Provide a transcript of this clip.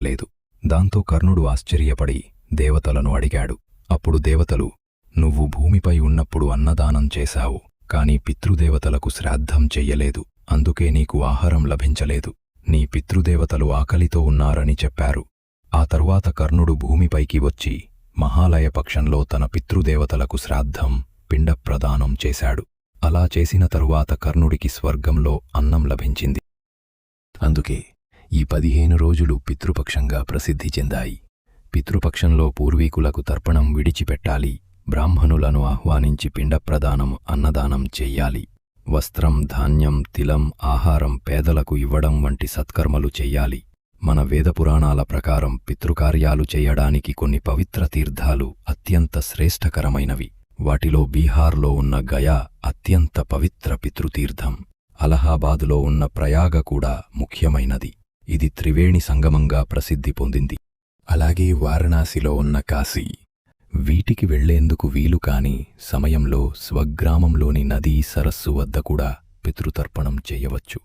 లేదు. దాంతో కర్ణుడు ఆశ్చర్యపడి దేవతలను అడిగాడు. అప్పుడు దేవతలు నువ్వు భూమిపై ఉన్నప్పుడు అన్నదానం చేశావు కాని పితృదేవతలకు శ్రాద్ధం చెయ్యలేదు. అందుకే నీకు ఆహారం లభించలేదు. నీ పితృదేవతలు ఆకలితో ఉన్నారని చెప్పారు. ఆ తరువాత కర్ణుడు భూమిపైకి వచ్చి మహాలయపక్షంలో తన పితృదేవతలకు శ్రాద్ధం పిండప్రదానం చేశాడు. అలా చేసిన తరువాత కర్ణుడికి స్వర్గంలో అన్నం లభించింది. అందుకే ఈ పదిహేను రోజులు పితృపక్షంగా ప్రసిద్ధి చెందాయి. పితృపక్షంలో పూర్వీకులకు తర్పణం విడిచిపెట్టాలి. బ్రాహ్మణులను ఆహ్వానించి పిండప్రదానం అన్నదానం చెయ్యాలి వస్త్రం ధాన్యం తిలం ఆహారం పేదలకు ఇవ్వడం వంటి సత్కర్మలు చెయ్యాలి మన వేదపురాణాల ప్రకారం పితృకార్యాలు చేయడానికి కొన్ని పవిత్ర తీర్థాలు అత్యంత శ్రేష్టకరమైనవి. వాటిలో బీహార్లో ఉన్న గయా అత్యంత పవిత్ర పితృతీర్థం. అలహాబాదులో ఉన్న ప్రయాగ కూడా ముఖ్యమైనది. ఇది త్రివేణి సంగమంగా ప్రసిద్ధి పొందింది. అలాగే వారణాసిలో ఉన్న కాశీ. వీటికి వెళ్ళేందుకు వీలు కాని సమయంలో స్వగ్రామంలోని నదీ సరస్సు వద్ద కూడా పితృతర్పణం చేయవచ్చు.